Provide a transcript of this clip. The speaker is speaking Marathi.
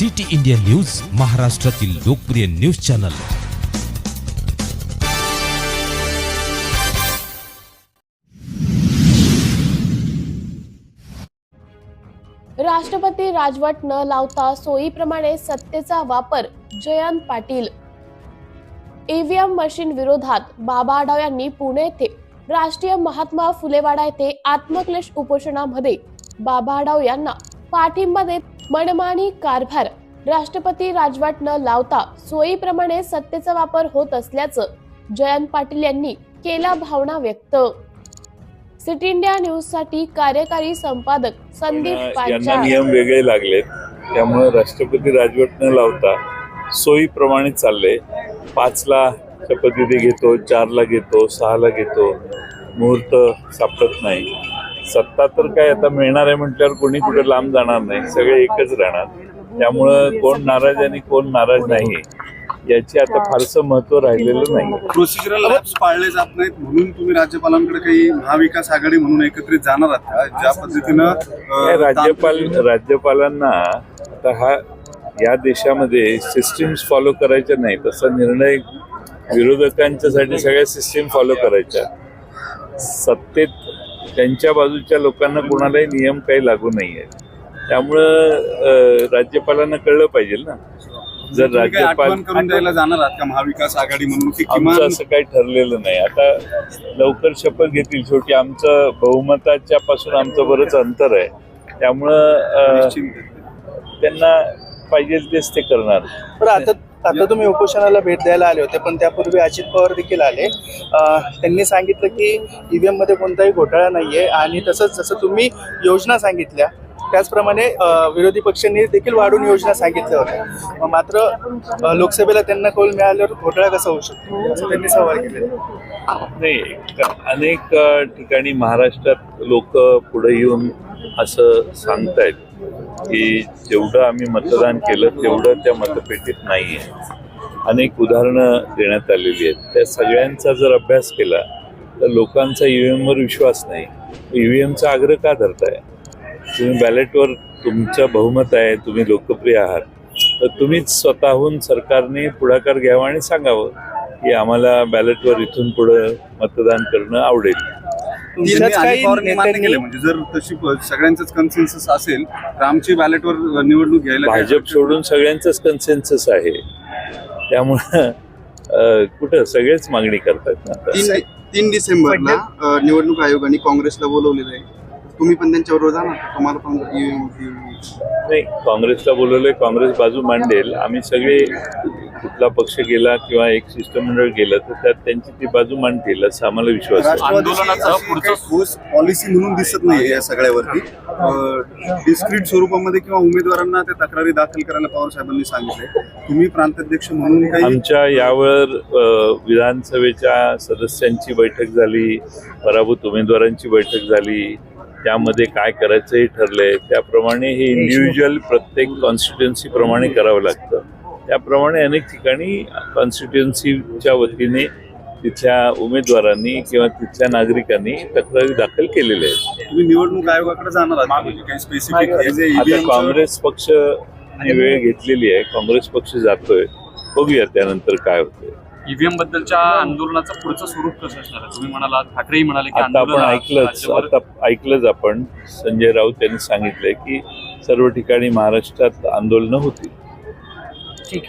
सिटी इंडिया न्यूज महाराष्ट्रातील लोकप्रिय न्यूज चॅनल. राष्ट्रपती राजवट न लावता सोयीप्रमाणे सत्तेचा वापर जयंत पाटील. ईव्हीएम मशीन विरोधात बाबा आढाव यांनी पुणे येथे राष्ट्रीय महात्मा फुलेवाडा येथे आत्मक्लेश उपोषणामध्ये बाबा आढाव यांना पाठिंबा देत मनमानी कारभार राष्ट्रपती राजवट न लावता सोयीप्रमाणे सत्तेचा वापर होत असल्याचं जयंत पाटील यांनी केला भावना व्यक्त. सिटी इंडिया न्यूजसाठी कार्यकारी संपादक संदीप नियम वेगळे लागलेत. त्यामुळे राष्ट्रपती राजवट न लावता सोयीप्रमाणे चाललंय. पाचला शपथविधी घेतो चारला घेतो सहाला घेतो. मुहूर्त सापडत नाही. सत्ता तर काय आता मिळणार आहे म्हटल्यावर कोणी कुठे लांब जाणार नाही. सगळे एकच राहणार. त्यामुळं कोण नाराज आणि कोण नाराज नाही याची आता फारसं महत्त्व राहिलेलं नाही प्रोसिजरल लॅब्स पाळले जात नाहीत म्हणून तुम्ही राज्यपालांकडे काही महाविकास आघाडी म्हणून एकत्रित जाणार आहात ज्या पद्धतीनं राज्यपाल राज्यपालांना आता हा या देशामध्ये सिस्टीम्स फॉलो करायच्या नाही. तसा निर्णय विरोधकांच्यासाठी सगळ्या सिस्टीम फॉलो करायच्या. सत्तेत त्यांच्या बाजूच्या लोकांना कोणालाही नियम काही लागू नाहीये. त्यामुळं अं, राज्यपालांना कळलं पाहिजे ना. जर राज्यपाल करून द्यायला जाणार आहात का महाविकास आघाडी म्हणून? की आमचं किमान असं काही ठरलेलं नाही. आता लवकर शपथ घेतील शेवटी. आमचं बहुमताच्या पासून आमचं बरंच अंतर आहे. त्यामुळं. त्यांना पाहिजे तेच ते करणार. पण आता आता तुम्ही उपोषणाला भेट द्यायला आले होते पण त्यापूर्वी अजित पवार देखील आले. त्यांनी सांगितलं की ईव्हीएममध्ये कोणताही घोटाळा नाहीये आणि तसंच जसं तुम्ही योजना सांगितल्या त्याचप्रमाणे विरोधी पक्षांनी देखील वाढून योजना सांगितल्या होत्या. मात्र लोकसभेला त्यांना कौल मिळाल्यावर घोटाळा कसा होऊ शकतो? असं त्यांनी सवाल केलेला नाही अनेक ठिकाणी महाराष्ट्रात लोक पुढे येऊन असं सांगतायत. की जेवढं आम्ही मतदान केलं तेवढं त्या मतपेटीत नाही आहे अनेक उदाहरणं देण्यात आलेली आहेत. त्या सगळ्यांचा जर अभ्यास केला तर लोकांचा ईव्हीएमवर विश्वास नाही. ईव्हीएमचा आग्रह का धरताय? तुम्ही बॅलेटवर तुमचं बहुमत आहे तुम्ही लोकप्रिय आहात. तर तुम्हीच स्वतःहून सरकारने पुढाकार घ्यावा आणि सांगावं की आम्हाला बॅलेटवर इथून पुढं मतदान करणं आवडेल. अजित काही मान्य केलं म्हणजे जर तशी सगळ्यांचंच कन्सेन्सस असेल तर आमची बॅलेटवर निवडणूक घ्यायला भाजप सोडून सगळ्यांचंच कन्सेन्सस आहे त्यामुळं कुठं सगळेच मागणी करतात ना. तीन तीन डिसेंबरला निवडणूक आयोगाने काँग्रेसला बोलवलेलं आहे तुम्ही पण त्यांच्याबरोबर जाणार का? तुम्हाला पण नाही काँग्रेसला बोलवलंय काँग्रेस बाजू मांडेल आम्ही सगळे कुठला पक्ष गेला किंवा एक शिष्टमंडळ गेलं तर त्यात त्यांची ती बाजू मांडतील असं आम्हाला विश्वास पॉलिसी म्हणून दिसत नाही या सगळ्यावरती. डिस्क्रीट स्वरूपामध्ये किंवा उमेदवारांना त्या तक्रारी दाखल करायला पवार साहेबांनी सांगितले तुम्ही प्रांताध्यक्ष म्हणून काही आमच्या यावर विधानसभेच्या सदस्यांची बैठक झाली पराभूत उमेदवारांची बैठक झाली. त्यामध्ये काय करायचं हे ठरलंय त्याप्रमाणे हे इंडिव्हिज्युअल प्रत्येक कॉन्स्टिट्युन्सी प्रमाणे करावं लागतं. त्याप्रमाणे अनेक ठिकाणी कॉन्स्टिट्युन्सीच्या वतीने तिथल्या उमेदवारांनी किंवा तिथल्या नागरिकांनी तक्रारी दाखल केलेल्या आहेत. तुम्ही निवडणूक आयोगाकडे जाणार काँग्रेस पक्ष वेळ घेतलेली आहे. काँग्रेस पक्ष जातोय. बघूया त्यानंतर काय होतंय. ईव्हीएम बद्दलच्या आंदोलनाचं पुढचं स्वरूप कसं असणार आहे? तुम्ही म्हणाला ठाकरेही म्हणाले की आता आपण आंदोलन ऐकलंच आता ऐकलंच आपण. संजय राऊत यांनी सांगितलंय की सर्व ठिकाणी महाराष्ट्रात आंदोलनं होतील. 对。